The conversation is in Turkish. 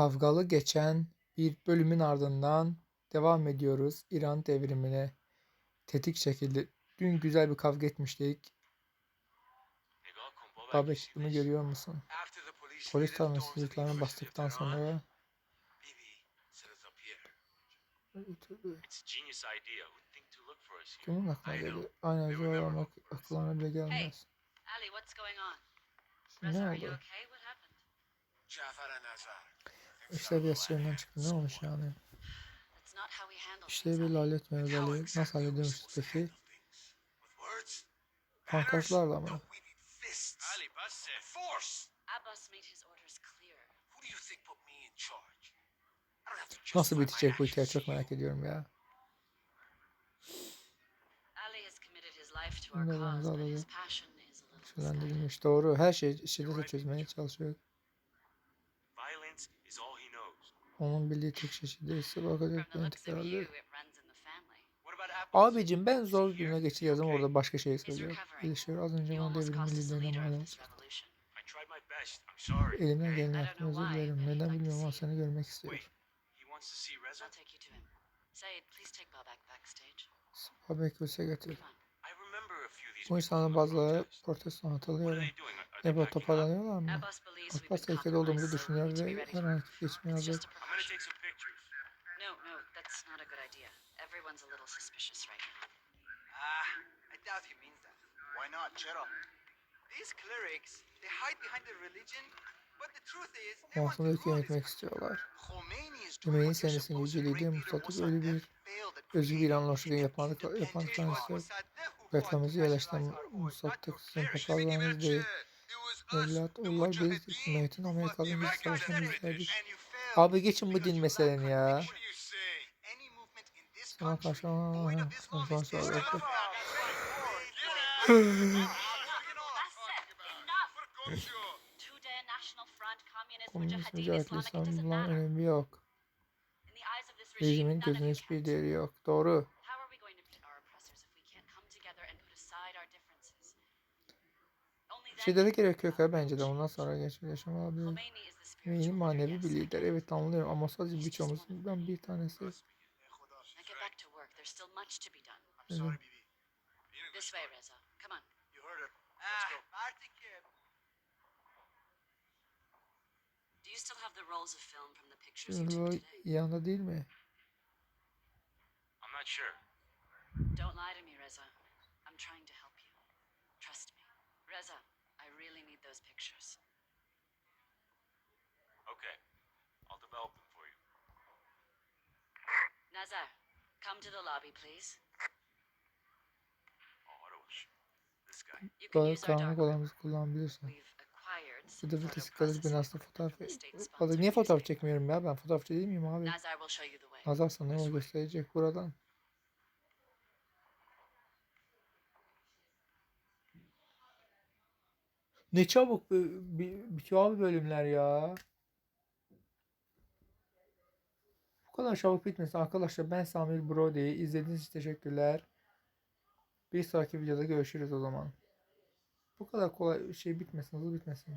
Kavgalı geçen bir bölümün ardından devam ediyoruz İran devrimine. Tetik şekilde. Dün güzel bir kavga etmiştik. Baba eşitliğimi görüyor musun? Polis tanımsızlıklarını bastıktan sonra kimin aklına geldi? Aynen zor olmak aklına bile gelmez. Ali, ne oldu? okay? İşte bir şeyinden çıktı. Ne olmuş yani? İşte bir halletmiyoruz Ali. Nasıl hallediyormuşuz peki? Pankartlarla mı? Nasıl bitecek bu hikaye çok merak ediyorum ya. Cause, but alalım. Şölendirilmiş. Doğru. Her şey şiddete çözmeye çalışıyor. Violence is all he knows. Onun bildiği tek şey şiddetse bakacak intikarlı. Abicim ben zor güne geçeceğim orada başka şey söylüyor. Gelişiyor. Az önce bana liderine leader mal. Elimden don't yaptım. Özür dilerim. Neden bilmiyorum ama seni görmek istiyor. Wait, he wants to see Reza? I'll take you to him. Said, please take Babak backstage. Abi külse götür. Bu insanların bazıları protest. protesto What are hatırlıyorum. they doing? Are Ne they bu backing up? toparlanıyorlar mı? Abbas tehlikede olduğumuzu düşünüyor need to be ve ready her an geçmeye hazır. No, no, that's not a good idea. Everyone's a little suspicious right now. Ah, I doubt he means that. Why not, Chero? These clerics, they hide behind their religion, but the truth is, they want to yönetmek istiyorlar. Khomeini is doing Hümeyni senesinin yüce lideri Mustafa öyle bir özgür bir anlaşmayı yapanlık, fought Kuvvetlerimizi to yerleştiren Mustafa clerics. papazlarınız değil. Evlat, oğullar biz You İngiliz recognize savaşını Abi geçin bu din meseleni ya. Sana karşı Front, Communist Komünist mücadele matter. önemi yok. Rejimin you hiçbir değeri yok. Doğru. Şiddete we gerek yok become bence de. Ondan sonra spiritual Hümeyni leader, manevi bir lider. Evet anlıyorum ama sadece birçoğumuzdan bir tanesi. Sorry, This way, Reza. Come on. You heard her. Ah, artık Do you still have the rolls of film from the pictures you Şimdi took bu today? yanında değil mi? I'm not sure. Don't lie to me, Reza. I'm trying to help you. Trust me. Reza, those pictures. Okay. I'll develop them for you. Nazar, come to the lobby, please. Oh, use our karanlık olanımızı kullanabilirsin. We've acquired Bir some de photo filtre sıkılır processing binasında fotoğraf... niye fotoğraf çekmiyorum ya ben? Fotoğrafçı değil miyim abi? Nazar will show you the way. Nazar sana yol gösterecek buradan. Ne çabuk bi- bitiyor abi bölümler ya. Bu kadar çabuk bitmesin arkadaşlar. Ben Samir Brody. İzlediğiniz için teşekkürler. Bir sonraki videoda görüşürüz o zaman. Bu kadar kolay şey bitmesin, hızlı bitmesin.